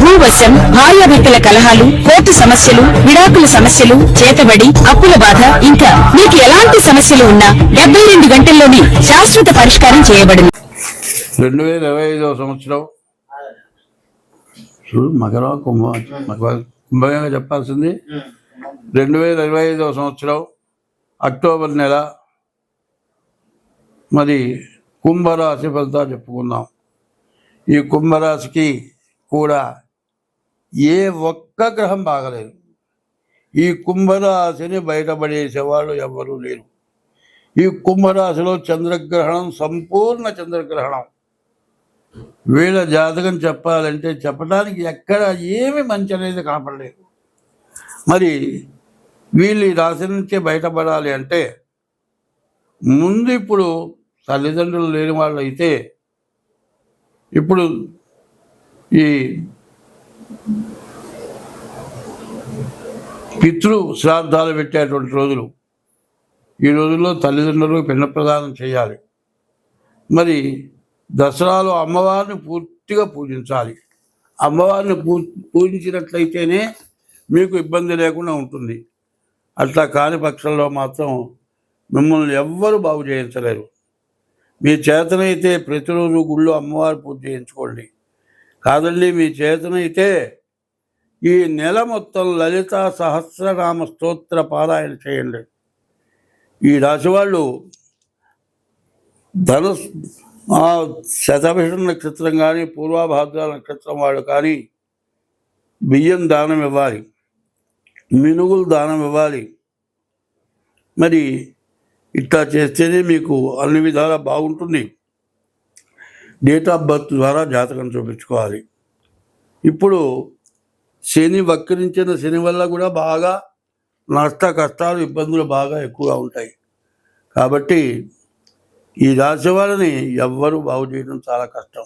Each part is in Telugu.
భూవశం భార్యాభర్తల కలహాలు కోర్టు సమస్యలు విడాకుల సమస్యలు చేతబడి అప్పుల బాధ ఇంకా మీకు ఎలాంటి సమస్యలు ఉన్నా డెబ్బై రెండు గంటల్లోనే శాశ్వత పరిష్కారం చేయబడింది. రెండు వేల ఇరవై ఐదవ సంవత్సరం. మకర కుంభ కుంభంగా చెప్పాల్సింది. రెండు వేల ఇరవై ఐదవ సంవత్సరం అక్టోబర్ నెల. మరి కుంభరాశి ఫలితాలు చెప్పుకుందాం. ఈ కుంభరాశికి కూడా ఏ ఒక్క గ్రహం బాగలేదు. ఈ కుంభరాశిని బయటపడేసేవాళ్ళు ఎవరూ లేరు. ఈ కుంభరాశిలో చంద్రగ్రహణం సంపూర్ణ చంద్రగ్రహణం. వీళ్ళ జాతకం చెప్పాలంటే చెప్పడానికి ఎక్కడ ఏమి మంచి అనేది కనపడలేదు. మరి వీళ్ళు ఈ రాశి నుంచే బయటపడాలి అంటే ముందు ఇప్పుడు తల్లిదండ్రులు లేని వాళ్ళు అయితే ఇప్పుడు ఈ పితృ శ్రాద్ధాలు పెట్టేటువంటి రోజులు. ఈ రోజుల్లో తల్లిదండ్రులకు పిండ ప్రదానం చేయాలి. మరి దసరాలో అమ్మవారిని పూర్తిగా పూజించాలి. అమ్మవారిని పూ పూజించినట్లయితేనే మీకు ఇబ్బంది లేకుండా ఉంటుంది. అట్లా కాని పక్షంలో మాత్రం మిమ్మల్ని ఎవ్వరు బాగు చేయించలేరు. మీ చేతనైతే ప్రతిరోజు గుళ్ళో అమ్మవారి పూజ చేయించుకోండి. కాదండి మీ చేతనైతే ఈ నెల మొత్తం లలిత సహస్రనామ స్తోత్ర పారాయణ చేయండి. ఈ రాశి వాళ్ళు ధను ఆ శతభిష నక్షత్రం కానీ పూర్వాభాద్ర నక్షత్రం వాళ్ళు కానీ బియ్యం దానం ఇవ్వాలి మినుగులు దానం ఇవ్వాలి. మరి ఇట్లా చేస్తేనే మీకు అన్ని విధాలా బాగుంటుంది. డేట్ ఆఫ్ బర్త్ ద్వారా జాతకం చూపించుకోవాలి. ఇప్పుడు శని వక్రించిన శని వల్ల కూడా బాగా నష్ట కష్టాలు ఇబ్బందులు బాగా ఎక్కువగా ఉంటాయి. కాబట్టి ఈ రాశి వాళ్ళని ఎవ్వరూ బాగు చేయడం చాలా కష్టం.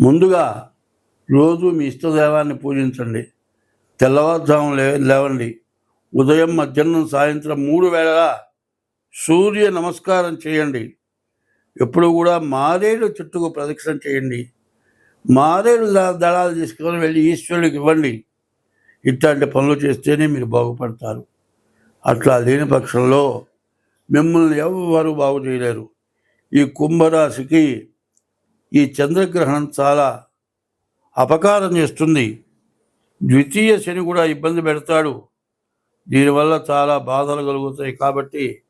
ముందుగా రోజు మీ ఇష్టదైవాన్ని పూజించండి. తెల్లవారుజాము లే లేవండి. ఉదయం మధ్యాహ్నం సాయంత్రం మూడు వేళ సూర్య నమస్కారం చేయండి. ఎప్పుడు కూడా మారేడు చుట్టూ ప్రదక్షిణ చేయండి. మారేడు ద- దళాలు తీసుకొని వెళ్ళి ఈశ్వరుడికి ఇవ్వండి. ఇట్లాంటి పనులు చేస్తేనే మీరు బాగుపడతారు. అట్లా లేని పక్షంలో మిమ్మల్ని ఎవరు బాగు చేయలేరు. ఈ కుంభరాశికి ఈ చంద్రగ్రహణం చాలా అపకారం చేస్తుంది. ద్వితీయ శని కూడా ఇబ్బంది పెడతాడు. దీనివల్ల చాలా బాధలు కలుగుతాయి కాబట్టి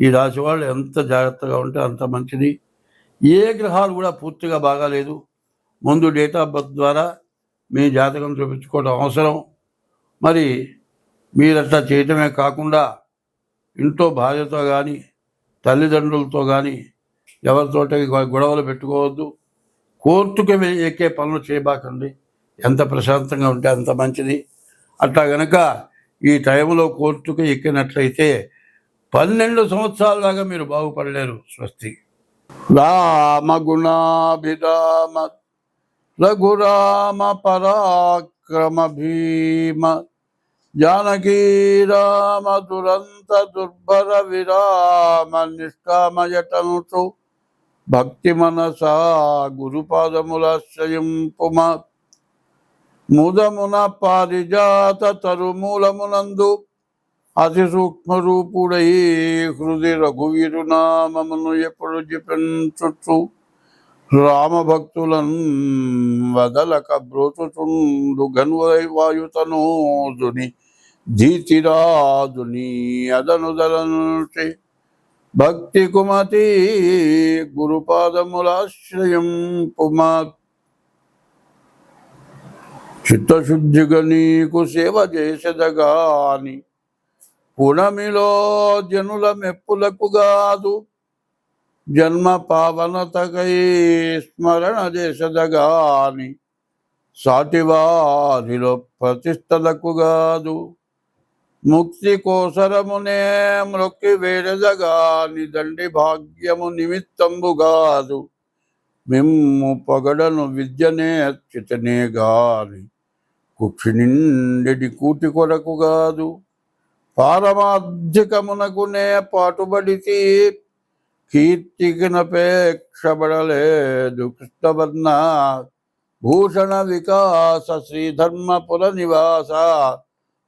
ఈ రాశి వాళ్ళు ఎంత జాగ్రత్తగా ఉంటే అంత మంచిది. ఏ గ్రహాలు కూడా పూర్తిగా బాగాలేదు. ముందు డేట్ ఆఫ్ బర్త్ ద్వారా మీ జాతకం చూపించుకోవడం అవసరం. మరి మీరు చేయటమే కాకుండా ఇంట్లో భార్యతో కానీ తల్లిదండ్రులతో కానీ ఎవరితోటి గొడవలు పెట్టుకోవద్దు. కోర్టుకి ఎక్కే పనులు చేయబాకండి. ఎంత ప్రశాంతంగా ఉంటే అంత మంచిది. అట్లా గనక ఈ టైంలో కోర్టుకి ఎక్కినట్లయితే పన్నెండు సంవత్సరాల దాకా మీరు బాగుపడలేరు స్వస్తి. రామ గుణాభిరామ రఘురామ పరాక్రమ భీమ జానకీ రామ దురంత దుర్భర విరామ నిష్కామయటనుచు భక్తి మనసా గురుపాదములాశ్రయింపుమ ముదమున పారిజాత తరుమూలమునందు అతి సూక్ష్మ రూపుడై హృది రఘువీరు నామమును ఎప్పుడు జపించుచు రామభక్తులను వదలక బ్రోచుచుండు గన్వై వాయుతనోదుని ధీతిరాదుని అదనుదలనుచి. భక్తి కుమతి గురుపాదములాశ్రయం పుమా చిత్తశుద్ధిగా నీకు సేవ చేసేదగాని పుణమిలో జనుల మెప్పులకు గాదు. జన్మ పావనతకై స్మరణ చేసెదగాని సాటివారిలో ప్రతిష్టలకు గాదు. ముక్తి కోసరమునే మ్రొక్కి వేడదగాని దండి భాగ్యము నిమిత్తంబుగాదు మిమ్ము పొగడను విద్యనే చితనే గాని కుక్షి నిండి కూటి కొరకు కాదు పారమార్థికమునకునే పాటుబడితి కీర్తికినపేక్షబడలేదు కృష్ణవర్ణ భూషణ వికాస శ్రీధర్మపుర నివాస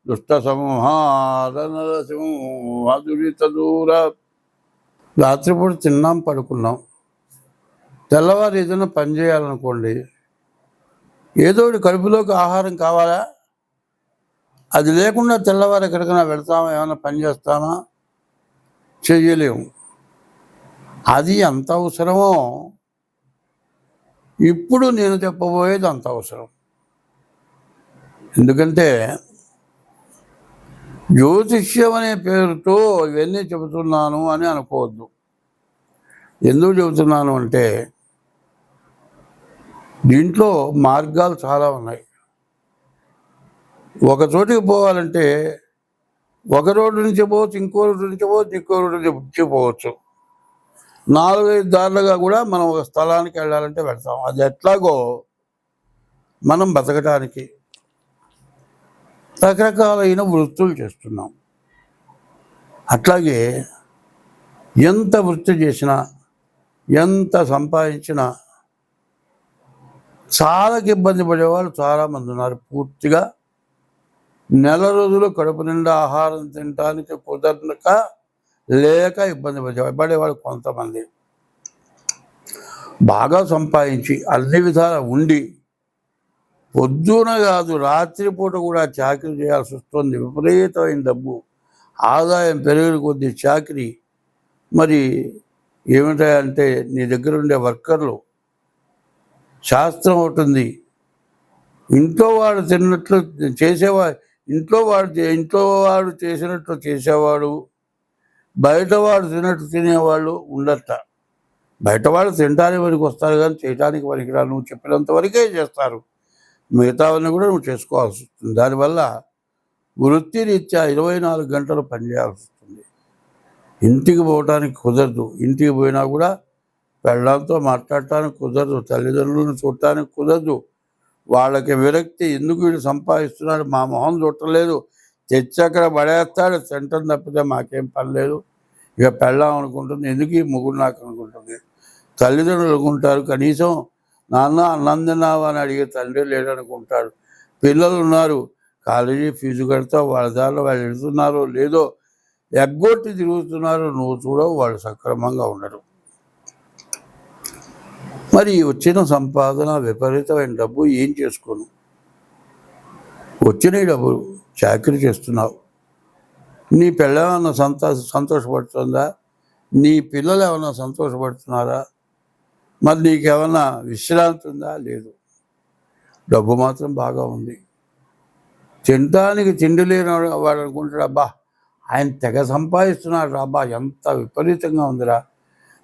దుష్ట సంహార నరసింహదురిత దూర రాత్రిపూట తిన్నాం పడుకున్నాం. తెల్లవారు ఏదైనా పని చేయాలనుకోండి. ఏదో ఒకటి కడుపులోకి ఆహారం కావాలా? అది లేకుండా తెల్లవారు ఎక్కడికైనా వెళ్తామా? ఏమైనా పని చేస్తామా? చెయ్యలేము. అది ఎంత అవసరమో ఇప్పుడు నేను చెప్పబోయేది అంత అవసరం. ఎందుకంటే జ్యోతిష్యం అనే పేరుతో ఇవన్నీ చెబుతున్నాను అని అనుకోవద్దు. ఎందుకు చెబుతున్నాను అంటే దీంట్లో మార్గాలు చాలా ఉన్నాయి. ఒక చోటికి పోవాలంటే ఒక రోడ్డు నుంచి పోవచ్చు ఇంకో రోడ్డు నుంచి పోవచ్చు ఇంకో రోడ్డు నుంచి పోవచ్చు. నాలుగైదు దారులుగా కూడా మనం ఒక స్థలానికి వెళ్ళాలంటే వెళ్తాం. అది ఎట్లాగో మనం బతకడానికి రకరకాలైన వృత్తులు చేస్తున్నాం. అట్లాగే ఎంత వృత్తి చేసినా ఎంత సంపాదించినా చాలా ఇబ్బంది పడేవాళ్ళు చాలామంది ఉన్నారు. పూర్తిగా నెల రోజులు కడుపు నిండా ఆహారం తినడానికి కుదరక లేక ఇబ్బంది పడేవాడు కొంతమంది. బాగా సంపాదించి అన్ని విధాల ఉండి పొద్దున కాదు రాత్రిపూట కూడా చాకరీ చేయాల్సి వస్తుంది. విపరీతమైన డబ్బు. ఆదాయం పెరిగిన కొద్ది చాకరీ. మరి ఏమిటంటే నీ దగ్గర ఉండే వర్కర్లు. శాస్త్రం ఒకటి ఉంది. ఇంట్లో వాడు తిన్నట్లు చేసేవాడు ఇంట్లో వాడు ఇంట్లో వాడు చేసినట్టు చేసేవాడు బయట వాడు తినట్టు తినేవాళ్ళు ఉండట బయట తినడానికి వరకు వస్తారు కానీ చేయడానికి పనికిరాదు. నువ్వు చెప్పినంత వరకే చేస్తారు. మిగతావన్నీ కూడా నువ్వు చేసుకోవాల్సి వస్తుంది. దానివల్ల వృత్తిరీత్యా ఇరవై నాలుగు గంటలు పనిచేయాల్సి వస్తుంది. ఇంటికి పోవటానికి కుదరదు. ఇంటికి పోయినా కూడా పెళ్ళాంతో మాట్లాడటానికి కుదరదు. తల్లిదండ్రులను చూడటానికి కుదరదు. వాళ్ళకి విరక్తి ఎందుకు వీడు సంపాదిస్తున్నాడు? మా మొహం చుట్టలేదు తెచ్చి అక్కడ పడేస్తాడు. సెంటర్ తప్పితే మాకేం పని లేదు. ఇక పెళ్ళాం అనుకుంటుంది. ఎందుకు ఈ ముగ్గురు నాకు అనుకుంటుంది? తల్లిదండ్రులు అనుకుంటారు కనీసం నాన్న అన్నం తిన్నావా అని అడిగే తండ్రి లేడనుకుంటాడు. పిల్లలు ఉన్నారు. కాలేజీ ఫీజు కడతా వాళ్ళ దారిలో వాళ్ళు వెళ్తున్నారో లేదో ఎగ్గొట్టి తిరుగుతున్నారో. నువ్వు చూడవు. వాళ్ళు సక్రమంగా ఉండరు. మరి వచ్చిన సంపాదన విపరీతమైన డబ్బు ఏం చేసుకోను? వచ్చిన ఈ చాకరీ చేస్తున్నావు. నీ పిల్లలేమన్నా సంతో సంతోషపడుతుందా? నీ పిల్లలు ఏమన్నా సంతోషపడుతున్నారా? మరి నీకేమన్నా విశ్రాంతి ఉందా? లేదు. డబ్బు మాత్రం బాగా ఉంది. తినడానికి తిండి లేని వాడు- వాడు అనుకుంటాడు అబ్బా ఆయన తెగ సంపాదిస్తున్నాడు రాబా అబ్బా ఎంత విపరీతంగా ఉందిరా.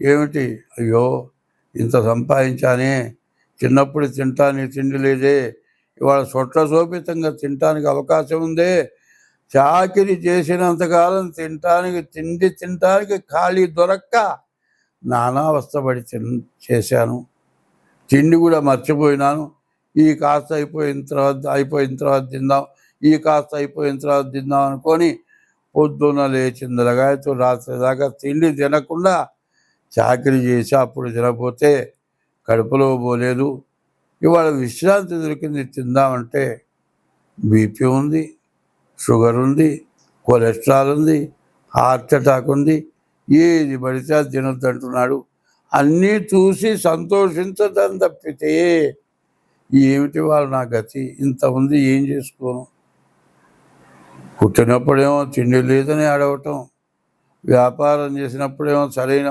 ఏమిటి? అయ్యో ఇంత సంపాదించానే చిన్నప్పుడు తింటానికి తిండి లేదే ఇవాళ సొట్ల శోభితంగా తినటానికి అవకాశం ఉందే చాకిరి చేసినంతకాలం తినటానికి తిండి తినటానికి ఖాళీ దొరక్క నానావస్థపడి తిన్ చేశాను. తిండి కూడా మర్చిపోయినాను. ఈ కాస్త అయిపోయిన తర్వాత అయిపోయిన తర్వాత తిందాం ఈ కాస్త అయిపోయిన తర్వాత తిందాం అనుకొని పొద్దున్న లేచిందలగాయతో రాత్రి దాకా తిండి తినకుండా చాకరీ చేసి అప్పుడు తినపోతే కడుపులో పోలేదు. ఇవాళ విశ్రాంతి దొరికింది తిందామంటే బీపీ ఉంది షుగర్ ఉంది కొలెస్ట్రాల్ ఉంది హార్ట్ అటాక్ ఉంది ఏది పడితే అది తినొద్దు అంటున్నాడు. అన్నీ చూసి సంతోషించదని తప్పితే ఏమిటి వాళ్ళు నా గతి? ఇంత ఉంది ఏం చేసుకోను పుట్టినప్పుడేమో తిండి లేదని అడగటం వ్యాపారం చేసినప్పుడేమో సరైన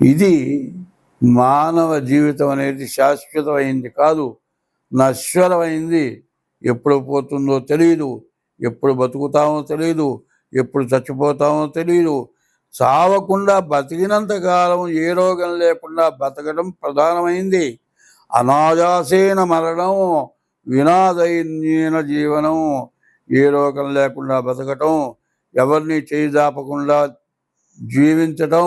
ఇది మానవ జీవితం అనేది శాశ్వతమైంది కాదు నశ్వరమైంది. ఎప్పుడు పోతుందో తెలియదు ఎప్పుడు బతుకుతామో తెలియదు ఎప్పుడు చచ్చిపోతామో తెలియదు చావకుండా బతికినంత కాలం ఏ రోగం లేకుండా బతకడం ప్రధానమైంది. అనాయాసేన మరణం వినాదైన్యన జీవనం. ఏ రోగం లేకుండా బతకటం ఎవరిని చేయి దాపకుండా జీవించటం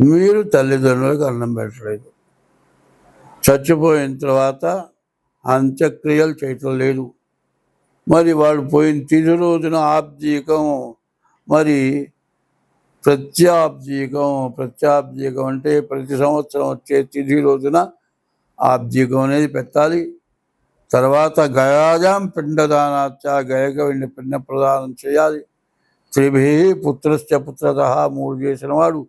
మీరు తల్లిదండ్రులకు అన్నం పెట్టలేదు. చచ్చిపోయిన తర్వాత అంత్యక్రియలు చేయటం లేదు. మరి వాడు పోయిన తిది రోజున ఆబ్జీకం మరి ప్రత్యాబ్జీకం ప్రత్యాబ్జీకం అంటే ప్రతి సంవత్సరం వచ్చే తిథి రోజున ఆబ్జీకం అనేది పెట్టాలి. తర్వాత గయాజాం పిండదానాచ గయక వెండి పిండ ప్రదానం చేయాలి. త్రిభి పుత్రశ్చ పుత్రత మూడు చేసిన వాడు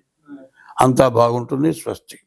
అంతా బాగుంటుంది స్వస్తి.